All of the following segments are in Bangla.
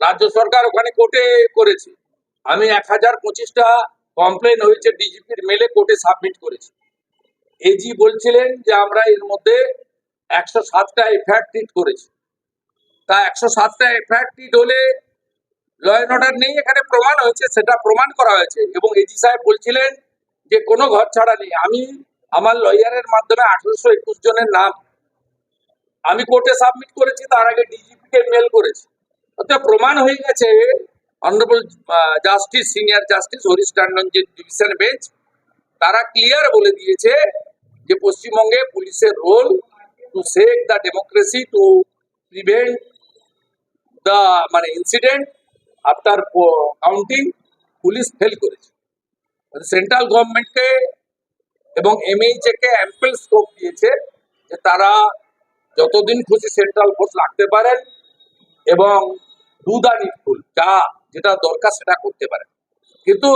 রাজ্য সরকার ওখানে কোর্টে করেছে। আমি এক হাজার পঁচিশটা কমপ্লেন হয়েছে ডিজিপির মেলে কোর্টে সাবমিট করেছি। এজি বলছিলেন যে আমরা এর মধ্যে একশো সাতটা ট্রিট করেছি। তা একশো সাতটা ট্রিট হলে অর্ডার নেই, এখানে প্রমাণ হয়েছে, সেটা প্রমাণ করা হয়েছে। এবং এজি সাহেব বলছিলেন যে কোনো ঘর ছাড়া নেই। আমি আমার লয়ারের মাধ্যমে আঠারোশো একুশ জনের নাম। আমি কোর্টে সাবমিট করেছি, তার আগে ডিজিপি কে মেল করেছি। অর্থাৎ প্রমাণ হয়ে গেছে honourable justice senior justice Harish Tandon যে ডিভিশন বেঞ্চ তারা ক্লিয়ার বলে দিয়েছে যে পশ্চিমবঙ্গে পুলিশের role to save the democracy to prevent the মানে incident after counting police fail করেছে। সেন্ট্রাল গভর্নমেন্টকে এবং এমএইচএ কে অ্যাম্পল স্কোপ দিয়েছে যে তারা যতদিন খুশি সেন্ট্রাল ফোর্স রাখতে পারেন এবং ডু দা নিডফুল যা যেটা দরকার সেটা করতে পারেন কিন্তু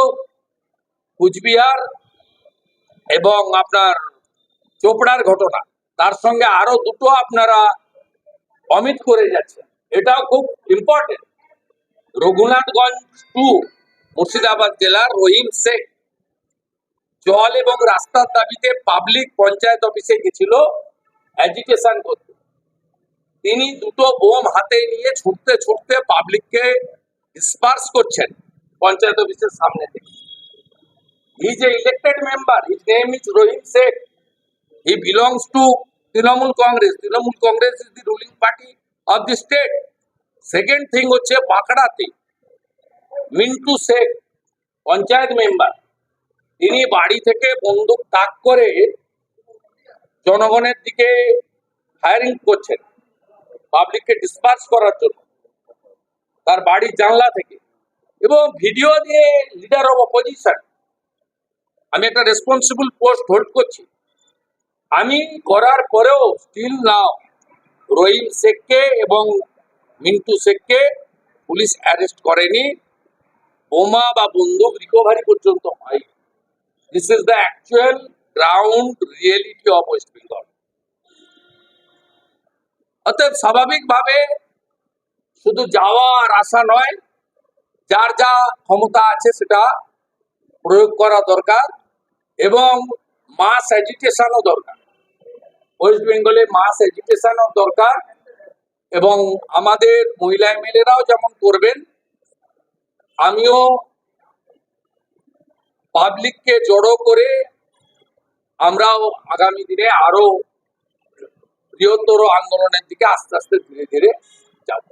কুচবিহার এবং আপনার চোপড়ার ঘটনা, তার সঙ্গে আরও দুটো আপনারা অমিত করে যাচ্ছে এটাও খুব ইম্পর্টেন্ট রঘুনাথগঞ্জ টু মুর্শিদাবাদ জেলার রহিম শেখ জল এবং রাস্তার দাবিতে পাবলিক পঞ্চায়েত অফিসে গেছিল এডুকেশন করতে। তিনি দুটো বোম হাতে নিয়ে ছুটতে ছুটতে পাবলিককে ডিসপার্স করছেন পঞ্চায়েত অফিসের সামনে থেকে। হি যে elected member his name is Rahim Sheikh he belongs to Trinamool Congress Trinamool Congress is the ruling party of the state second thing হচ্ছে বাঁকড়াতে। মিন্টু শেখ পঞ্চায়েত মেম্বার তিনি বাড়ি থেকে বন্দুক তাক করে জনগণের দিকে ফায়ারিং করছেন পাবলিককে ডিসপার্স করার জন্য, তার বাড়ির জানলা থেকে। এবং ভিডিও দিয়ে লিডার অব অপোজিশন আমি একটা রেসপন্সিবল পোস্ট হোল্ড করছি। আমি করার পরেও স্টিল নাও রহিম শেখকে এবং মিন্টু শেখকে পুলিশ অ্যারেস্ট করেনি। বোমা বা বন্দুক রিকভারি পর্যন্ত হয় this is the actual ground reality of West Bengal অতএব স্বাভাবিকভাবে শুধু যাওয়া আর আসা নয়, যার যা ক্ষমতা আছে সেটা প্রয়োগ করা দরকার এবং মাস এডুকেশনও দরকার। ওয়েস্ট বেঙ্গলে মাস এডুকেশনও দরকার এবং আমাদের মহিলা এমএলএরাও যেমন করবেন, আমিও পাবলিককে জড়ো করে আমরাও আগামী দিনে আরও বৃহত্তর আন্দোলনের দিকে আস্তে আস্তে ধীরে ধীরে যাব।